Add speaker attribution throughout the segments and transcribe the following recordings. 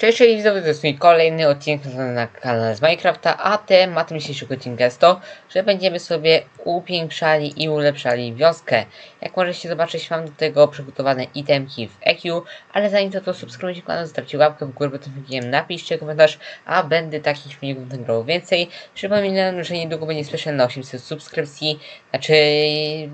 Speaker 1: Cześć, widzowie, to jest mój kolejny odcinek na kanale z Minecrafta, a tematem dzisiejszego odcinka jest to, że będziemy sobie upiększali i ulepszali wioskę. Jak możecie zobaczyć, mam do tego przygotowane itemki w EQ, ale zanim to, to subskrybujcie kanał, zostawcie łapkę w górę pod tym filmiem, napiszcie komentarz, a będę takich filmików nagrywał więcej. Przypominam, że niedługo będzie special na 800 subskrypcji, znaczy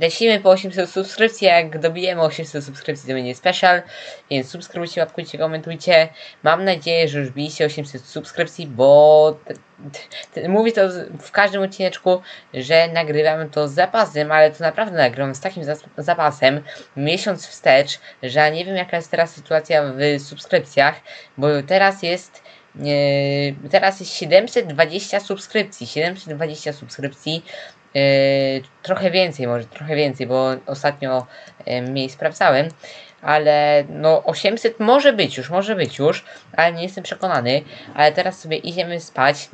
Speaker 1: lecimy po 800 subskrypcji, jak dobijemy 800 subskrypcji to będzie special, więc subskrybujcie, łapkujcie, komentujcie. Mam nadzieję, że już biliście 800 subskrypcji, bo mówię to w każdym odcineczku, że nagrywamy to z zapasem, ale to naprawdę nagrywam z takim zapasem miesiąc wstecz, że nie wiem jaka jest teraz sytuacja w subskrypcjach, bo teraz jest e, teraz jest 720 subskrypcji, 720 subskrypcji, e, trochę więcej, może trochę więcej, bo ostatnio e, mniej sprawdzałem, ale no 800 może być już, może być już, ale nie jestem przekonany, ale teraz sobie idziemy spać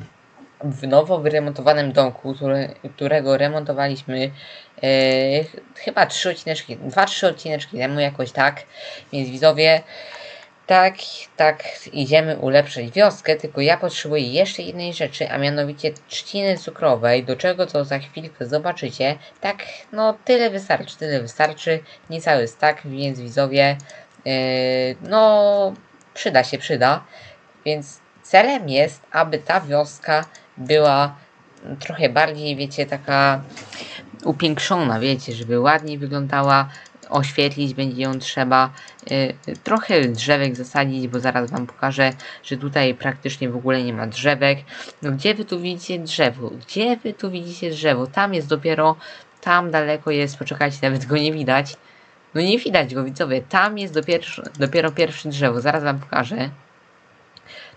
Speaker 1: w nowo wyremontowanym domku, które, którego remontowaliśmy e, ch- chyba trzy odcineczki, dwa, trzy odcineczki temu jakoś tak, więc widzowie, tak, tak, idziemy ulepszyć wioskę, tylko ja potrzebuję jeszcze jednej rzeczy, a mianowicie trzciny cukrowej, do czego to za chwilkę zobaczycie. Tak, no tyle wystarczy, tyle wystarczy, nie cały stak, więc widzowie, yy, no przyda się, przyda. Więc celem jest, aby ta wioska była trochę bardziej, wiecie, taka upiększona, wiecie, żeby ładniej wyglądała, oświetlić będzie ją trzeba, y, trochę drzewek zasadzić, bo zaraz wam pokażę, że tutaj praktycznie w ogóle nie ma drzewek. No gdzie wy tu widzicie drzewo? Gdzie wy tu widzicie drzewo? Tam jest dopiero, tam daleko jest, poczekajcie, nawet go nie widać. No nie widać go, widzowie, tam jest dopiero, dopiero pierwsze drzewo, zaraz wam pokażę.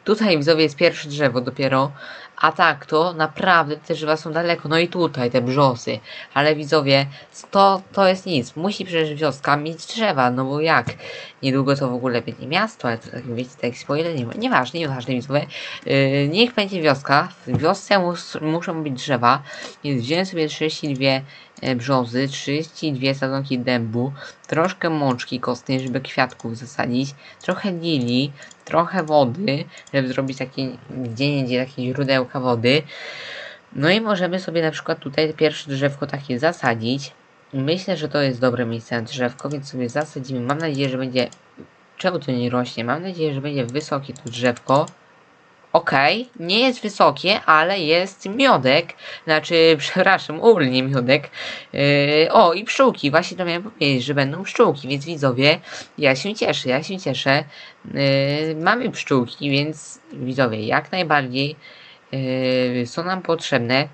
Speaker 1: Tutaj widzowie jest pierwsze drzewo dopiero, a tak to naprawdę te drzewa są daleko. No i tutaj te brzosy, ale widzowie, to, to jest nic. Musi przecież wioska mieć drzewa, no bo jak? Niedługo to w ogóle będzie miasto, ale to tak wiecie, tak spoiler, nie, nieważne, nieważne widzowie. Yy, niech będzie wioska, w wiosce mus, muszą być drzewa, więc wziąłem sobie 32 e, brzozy, 32 sadzonki dębu, troszkę mączki kostnej, żeby kwiatków zasadzić, trochę lili, trochę wody, żeby zrobić takie gdzie niegdzie takie źródełka wody. No i możemy sobie na przykład tutaj pierwsze drzewko takie zasadzić. Myślę, że to jest dobre miejsce na drzewko, więc sobie zasadzimy. Mam nadzieję, że będzie... Czemu to nie rośnie? Mam nadzieję, że będzie wysokie to drzewko. Okej, nie jest wysokie, ale jest miodek. Znaczy, przepraszam, ul, nie miodek. Yy, o, i pszczółki. Właśnie to miałem powiedzieć, że będą pszczółki, więc widzowie, ja się cieszę, ja się cieszę. Yy, mamy pszczółki, więc widzowie, jak najbardziej yy, są nam potrzebne.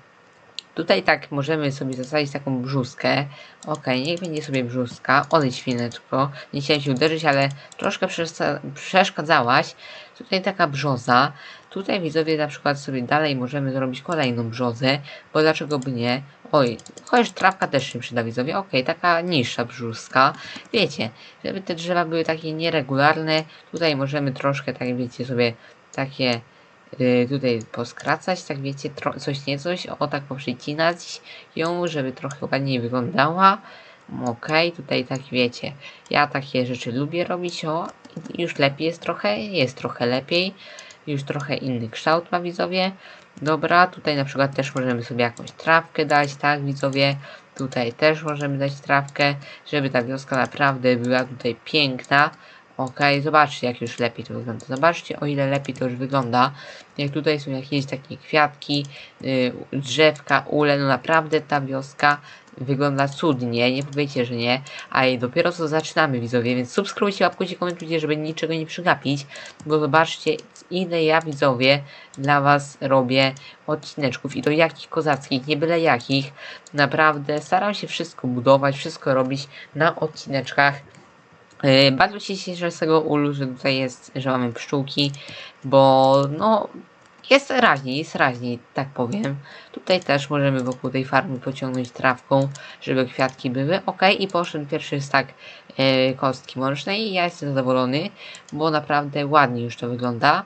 Speaker 1: Tutaj tak możemy sobie zasadzić taką brzuskę. Ok, niech będzie sobie brzuska. Odejdź świneczko. Nie chciałem się uderzyć, ale troszkę przeszkadzałaś. Tutaj taka brzoza. Tutaj widzowie na przykład sobie dalej możemy zrobić kolejną brzozę, bo dlaczego by nie? Oj, chociaż trawka też się przyda widzowie. Ok, taka niższa brzuska. Wiecie, żeby te drzewa były takie nieregularne. Tutaj możemy troszkę, tak wiecie sobie, takie y, tutaj poskracać, tak wiecie, coś nie coś, o tak poprzycinać ją, żeby trochę ładniej wyglądała. Okej, tutaj tak wiecie, ja takie rzeczy lubię robić, o, już lepiej jest trochę, jest trochę lepiej, już trochę inny kształt ma widzowie. Dobra, tutaj na przykład też możemy sobie jakąś trawkę dać, tak widzowie, tutaj też możemy dać trawkę, żeby ta wioska naprawdę była tutaj piękna. Okej, zobaczcie jak już lepiej to wygląda. Zobaczcie o ile lepiej to już wygląda. Jak tutaj są jakieś takie kwiatki, yy, drzewka, ule, no naprawdę ta wioska wygląda cudnie, nie powiecie, że nie. A i dopiero co zaczynamy widzowie, więc subskrybujcie, łapkujcie, komentujcie, żeby niczego nie przegapić. Bo zobaczcie ile ja widzowie dla was robię odcineczków i to jakich kozackich, nie byle jakich. Naprawdę staram się wszystko budować, wszystko robić na odcineczkach. Yy, Bardzo się cieszę z tego ulu, że tutaj jest, że mamy pszczółki, bo no jest raźniej, jest raźniej, tak powiem. Tutaj też możemy wokół tej farmy pociągnąć trawką, żeby kwiatki były. Ok, i poszedł pierwszy stak yy, kostki mącznej ja jestem zadowolony, bo naprawdę ładnie już to wygląda.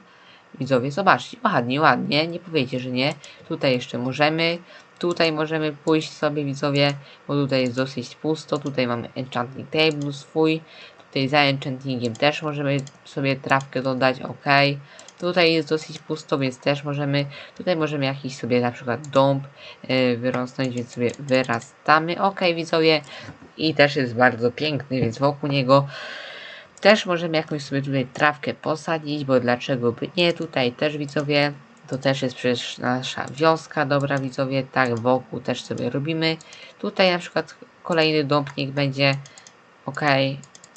Speaker 1: Widzowie, zobaczcie, ładnie, ładnie, nie powiecie, że nie. Tutaj jeszcze możemy, tutaj możemy pójść sobie, widzowie, bo tutaj jest dosyć pusto. Tutaj mamy enchanting table swój. Tutaj za enchantingiem też możemy sobie trawkę dodać, ok. Tutaj jest dosyć pusto, więc też możemy, tutaj możemy jakiś sobie na przykład dąb yy, wyrosnąć, więc sobie wyrastamy. Ok, widzowie. I też jest bardzo piękny, więc wokół niego też możemy jakąś sobie tutaj trawkę posadzić, bo dlaczego by nie? Tutaj też widzowie, to też jest przecież nasza wioska, dobra widzowie, tak wokół też sobie robimy. Tutaj na przykład kolejny dąbnik będzie, ok,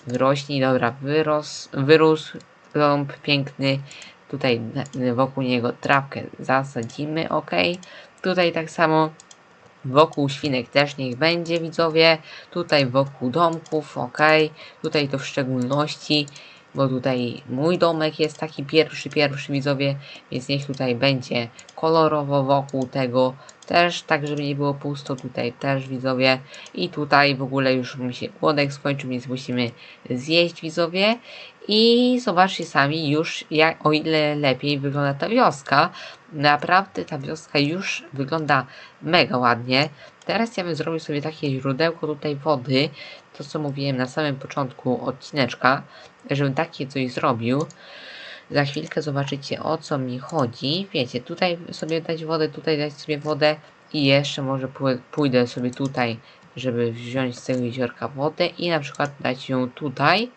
Speaker 1: wyrośnij, dobra, wyros, wyrósł dąb piękny. Tutaj wokół niego trawkę zasadzimy, ok. Tutaj tak samo wokół świnek też niech będzie widzowie. Tutaj wokół domków, ok. Tutaj to w szczególności, bo tutaj mój domek jest taki pierwszy, pierwszy widzowie, więc niech tutaj będzie kolorowo wokół tego też, tak żeby nie było pusto, tutaj też widzowie. I tutaj w ogóle już mi się głodek skończył, więc musimy zjeść widzowie. I zobaczcie sami już jak, o ile lepiej wygląda ta wioska. Naprawdę ta wioska już wygląda mega ładnie. Teraz ja bym zrobił sobie takie źródełko tutaj wody, to co mówiłem na samym początku odcineczka, żebym takie coś zrobił. Za chwilkę zobaczycie o co mi chodzi. Wiecie, tutaj sobie dać wodę, tutaj dać sobie wodę i jeszcze może pójdę sobie tutaj, żeby wziąć z tego jeziorka wodę i na przykład dać ją tutaj.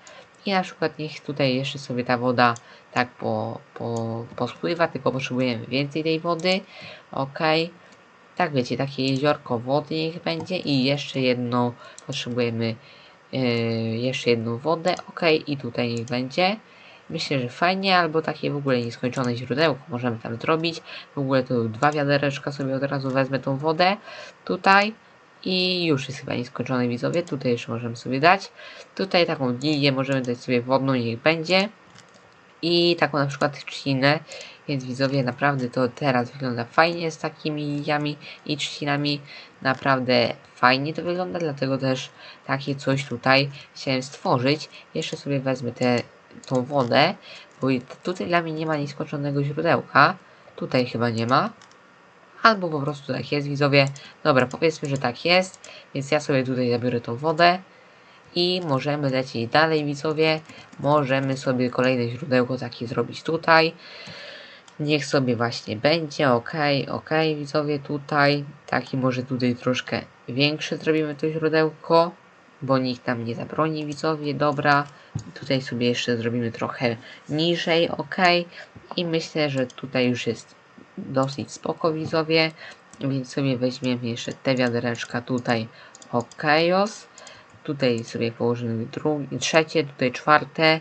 Speaker 1: I na przykład niech tutaj jeszcze sobie ta woda tak po, po, pospływa, tylko potrzebujemy więcej tej wody. Ok. Tak wiecie, takie jeziorko wody niech będzie i jeszcze jedno potrzebujemy yy, jeszcze jedną wodę. Ok, i tutaj niech będzie. Myślę, że fajnie, albo takie w ogóle nieskończone źródełko możemy tam zrobić. W ogóle to dwa wiadereczka sobie od razu wezmę tą wodę tutaj. I już jest chyba nieskończone widzowie. Tutaj jeszcze możemy sobie dać. Tutaj taką lilię możemy dać sobie wodną, niech będzie. I taką na przykład trzcinę. Więc widzowie, naprawdę to teraz wygląda fajnie z takimi liliami i trzcinami. Naprawdę fajnie to wygląda, dlatego też takie coś tutaj chciałem stworzyć. Jeszcze sobie wezmę tę tą wodę, bo tutaj dla mnie nie ma nieskończonego źródełka. Tutaj chyba nie ma. Albo po prostu tak jest, widzowie. Dobra, powiedzmy, że tak jest. Więc ja sobie tutaj zabiorę tą wodę. I możemy lecieć dalej, widzowie. Możemy sobie kolejne źródełko takie zrobić tutaj. Niech sobie właśnie będzie, ok, ok, widzowie, tutaj. Taki może tutaj troszkę większe zrobimy to źródełko, bo nikt nam nie zabroni, widzowie, dobra. Tutaj sobie jeszcze zrobimy trochę niżej, ok. I myślę, że tutaj już jest dosyć spoko, widzowie. Więc sobie weźmiemy jeszcze te wiadereczka tutaj, okejos. Tutaj sobie położymy drugie, trzecie, tutaj czwarte.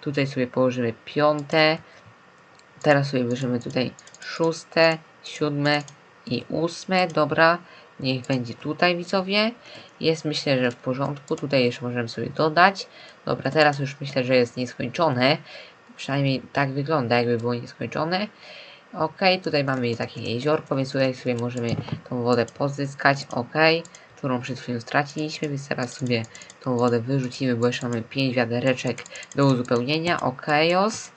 Speaker 1: Tutaj sobie położymy piąte. Teraz sobie bierzemy tutaj szóste, siódme i ósme. Dobra, niech będzie tutaj widzowie. Jest myślę, że w porządku. Tutaj jeszcze możemy sobie dodać. Dobra, teraz już myślę, że jest nieskończone. Przynajmniej tak wygląda, jakby było nieskończone. Ok, tutaj mamy takie jeziorko, więc tutaj sobie możemy tą wodę pozyskać. Ok, którą przed chwilą straciliśmy, więc teraz sobie tą wodę wyrzucimy, bo jeszcze mamy 5 wiadereczek do uzupełnienia. Okejos.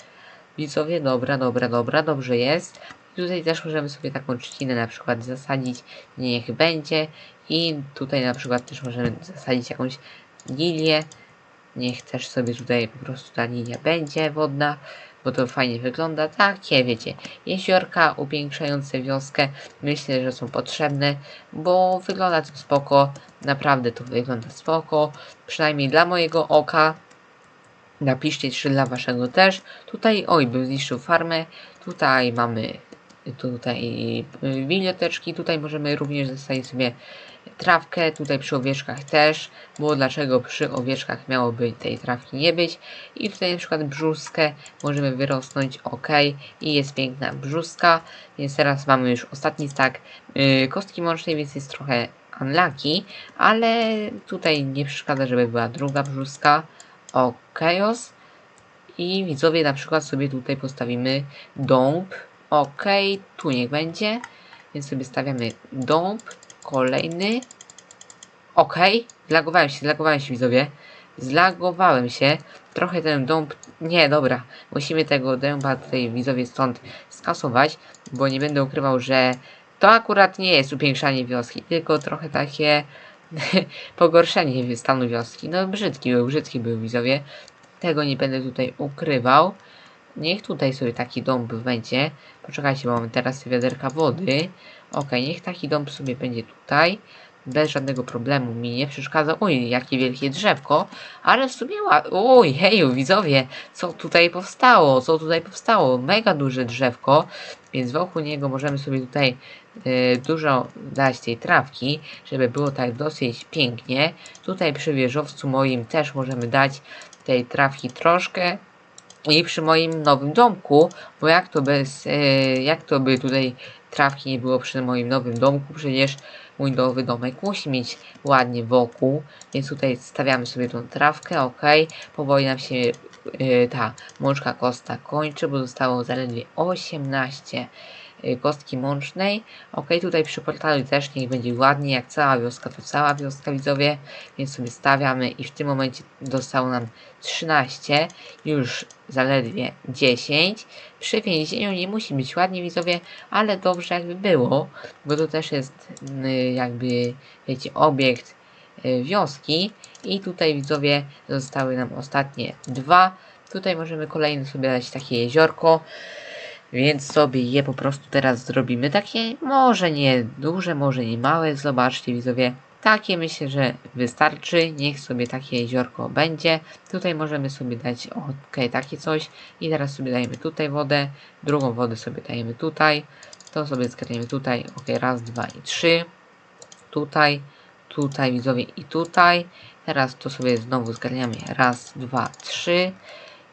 Speaker 1: Widzowie, dobra, dobra, dobra, dobrze jest. I tutaj też możemy sobie taką trzcinę na przykład zasadzić, niech będzie. I tutaj na przykład też możemy zasadzić jakąś lilię. Niech też sobie tutaj po prostu ta linia będzie wodna, bo to fajnie wygląda. Takie, wiecie, jeziorka upiększające wioskę. Myślę, że są potrzebne, bo wygląda to spoko. Naprawdę to wygląda spoko. Przynajmniej dla mojego oka. Napiszcie, czy dla waszego też. Tutaj, oj, bym zniszczył farmę. Tutaj mamy tutaj y, biblioteczki. Tutaj możemy również zostawić sobie trawkę. Tutaj przy owieczkach też. Bo dlaczego przy owieczkach miałoby tej trawki nie być? I tutaj na przykład brzuskę możemy wyrosnąć. Ok. I jest piękna brzuska. Więc teraz mamy już ostatni stak yy, kostki mącznej, więc jest trochę unlucky. Ale tutaj nie przeszkadza, żeby była druga brzuska. Okejos. I widzowie na przykład sobie tutaj postawimy dąb. Ok, tu niech będzie. Więc sobie stawiamy dąb. Kolejny. Ok, zlagowałem się, zlagowałem się widzowie. Zlagowałem się. Trochę ten dąb... Nie, dobra. Musimy tego dęba tutaj widzowie stąd skasować. Bo nie będę ukrywał, że to akurat nie jest upiększanie wioski. Tylko trochę takie pogorszenie stanu wioski. No brzydki był, brzydki był widzowie. Tego nie będę tutaj ukrywał. niech tutaj sobie taki dąb będzie. Poczekajcie, mamy teraz wiaderka wody. Ok, niech taki dąb sobie będzie tutaj. Bez żadnego problemu mi nie przeszkadza. Oj, jakie wielkie drzewko. Ale w sumie. Oj, heju, widzowie, co tutaj powstało? Co tutaj powstało? Mega duże drzewko, więc wokół niego możemy sobie tutaj dużo dać tej trawki, żeby było tak dosyć pięknie. Tutaj przy wieżowcu moim też możemy dać tej trawki troszkę. I przy moim nowym domku, bo jak to bez, e, jak to by tutaj trawki nie było przy moim nowym domku, przecież mój nowy domek musi mieć ładnie wokół, więc tutaj stawiamy sobie tą trawkę, ok, powoli nam się e, ta mączka kosta kończy, bo zostało zaledwie 18 e, kostki mącznej, ok, tutaj przy portalu też niech będzie ładnie, jak cała wioska, to cała wioska widzowie, więc sobie stawiamy i w tym momencie zostało nam 13, już zaledwie 10. Przy więzieniu nie musi być ładnie widzowie, ale dobrze jakby było, bo to też jest y, jakby, wiecie, obiekt y, wioski. I tutaj widzowie zostały nam ostatnie dwa. Tutaj możemy kolejne sobie dać takie jeziorko. Więc sobie je po prostu teraz zrobimy. Takie może nie duże, może nie małe. Zobaczcie widzowie. Takie myślę, że wystarczy. Niech sobie takie jeziorko będzie. Tutaj możemy sobie dać ok, takie coś. I teraz sobie dajemy tutaj wodę. Drugą wodę sobie dajemy tutaj. To sobie zgarniemy tutaj. Ok, raz, dwa i trzy. Tutaj, tutaj widzowie i tutaj. Teraz to sobie znowu zgarniamy. Raz, dwa, trzy.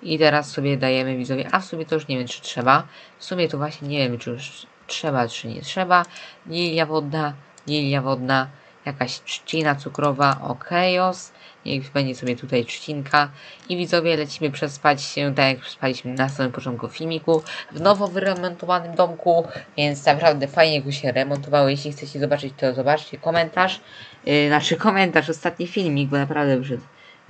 Speaker 1: I teraz sobie dajemy widzowie, a w sumie to już nie wiem czy trzeba. W sumie to właśnie nie wiem czy już trzeba czy nie trzeba. Lilia wodna, lilia wodna, jakaś trzcina cukrowa, okejos. Niech będzie sobie tutaj trzcinka. I widzowie lecimy przespać się, tak jak przespaliśmy na samym początku filmiku, w nowo wyremontowanym domku, więc naprawdę fajnie go się remontowało. Jeśli chcecie zobaczyć, to zobaczcie komentarz. Yy, znaczy komentarz, ostatni filmik, bo naprawdę wyszedł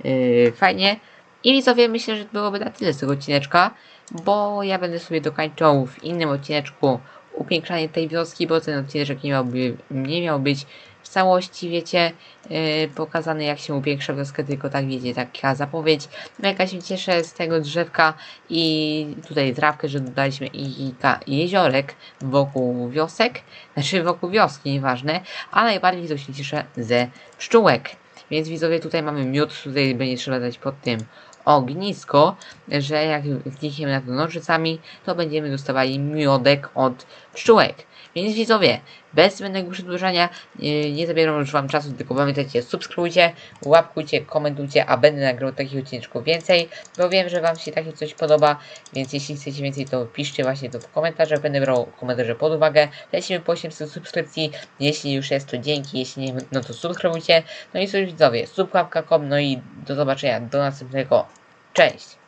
Speaker 1: yy, fajnie. I widzowie, myślę, że byłoby na tyle z tego odcineczka, bo ja będę sobie dokończał w innym odcineczku upiększanie tej wioski, bo ten odcineczek nie miałby, nie miał być w całości, wiecie, yy, pokazany jak się upiększa wioskę, tylko tak wiecie, taka zapowiedź. No jakaś się cieszę z tego drzewka i tutaj trawkę, że dodaliśmy i, i jeziorek wokół wiosek, znaczy wokół wioski, nieważne, a najbardziej to się cieszę ze pszczółek. Więc widzowie, tutaj mamy miód, tutaj będzie trzeba dać pod tym ognisko, że jak klikniemy na to nożycami, to będziemy dostawali miodek od pszczółek. Więc widzowie, bez zbędnego przedłużania, yy, nie zabieram już wam czasu, tylko pamiętajcie, subskrybujcie, łapkujcie, komentujcie, a będę nagrywał takich odcineczków więcej, bo wiem, że wam się takie coś podoba, więc jeśli chcecie więcej, to piszcie właśnie to w komentarzach, będę brał komentarze pod uwagę. Lecimy po 800 subskrypcji, jeśli już jest, to dzięki, jeśli nie, no to subskrybujcie. No i cóż widzowie, subkłapka.com, no i do zobaczenia, do następnego, cześć!